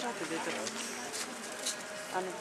Raty by to. Ale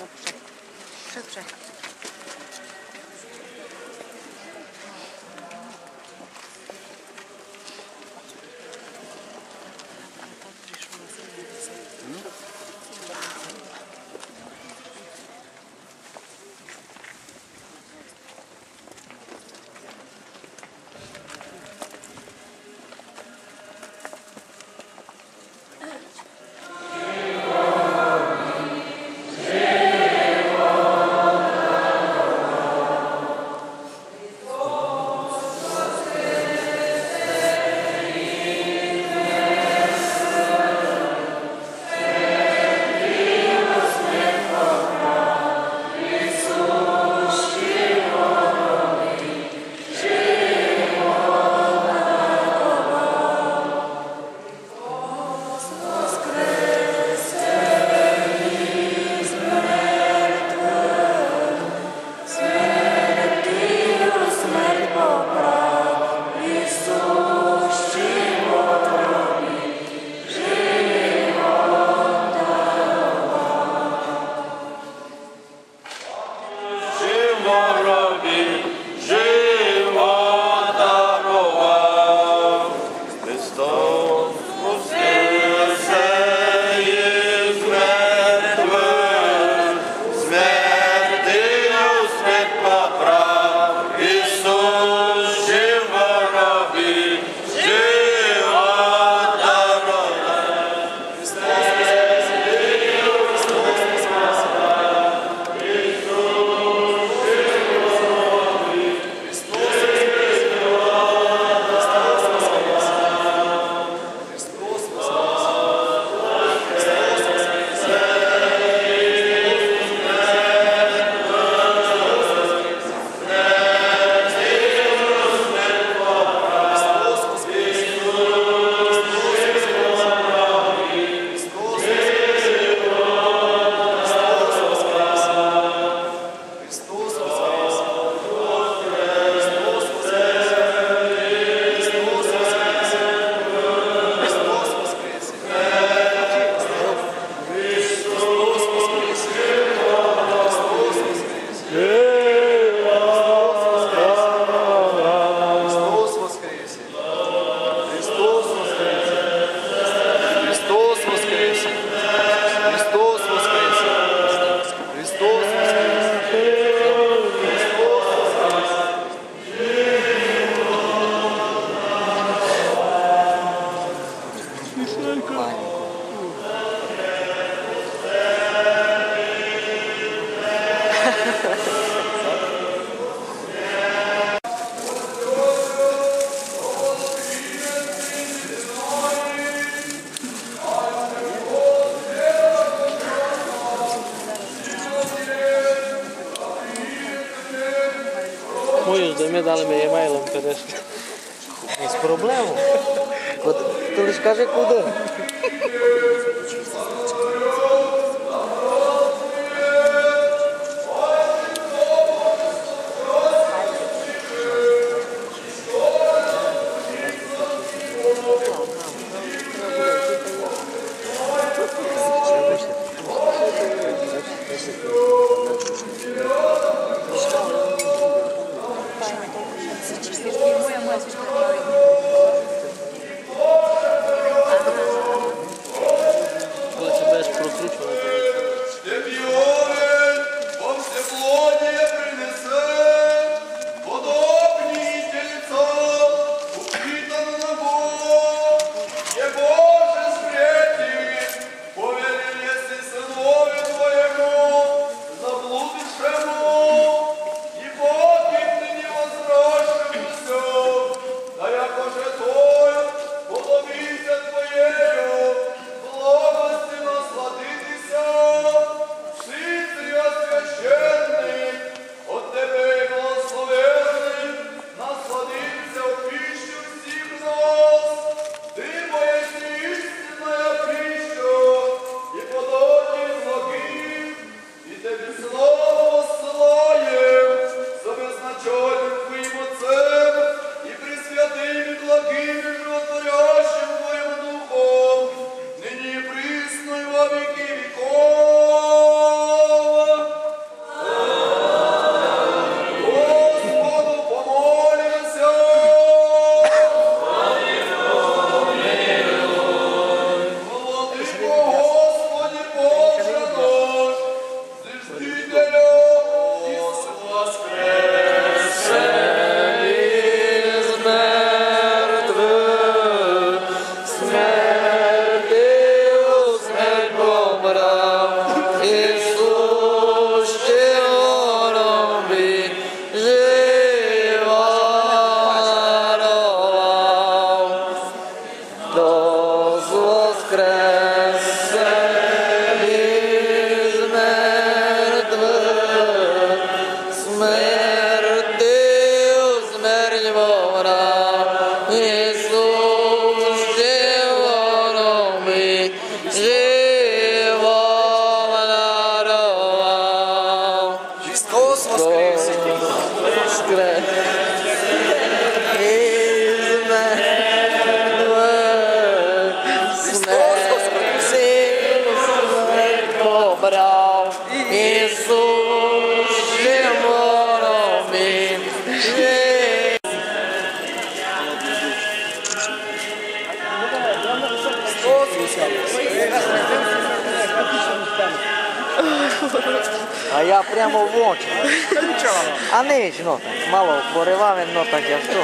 передали мені емейлом, конечно. без проблем. Ти лиш скажи куда. Tremble! А я прямо в очі. А нич, ну, мало поривав, ну так я що.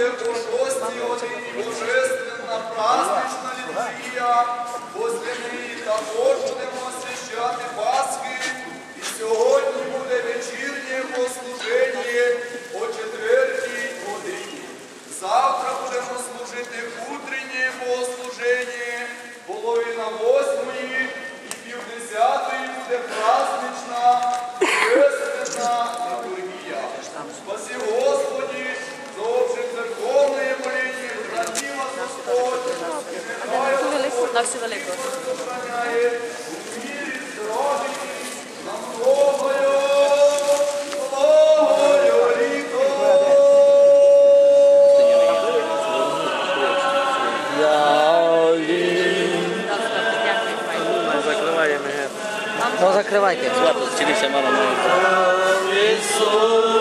Это спасибо, Леко. Закрывайте. Закрывайте. Закрывайте. Закрывайте. Закрывайте.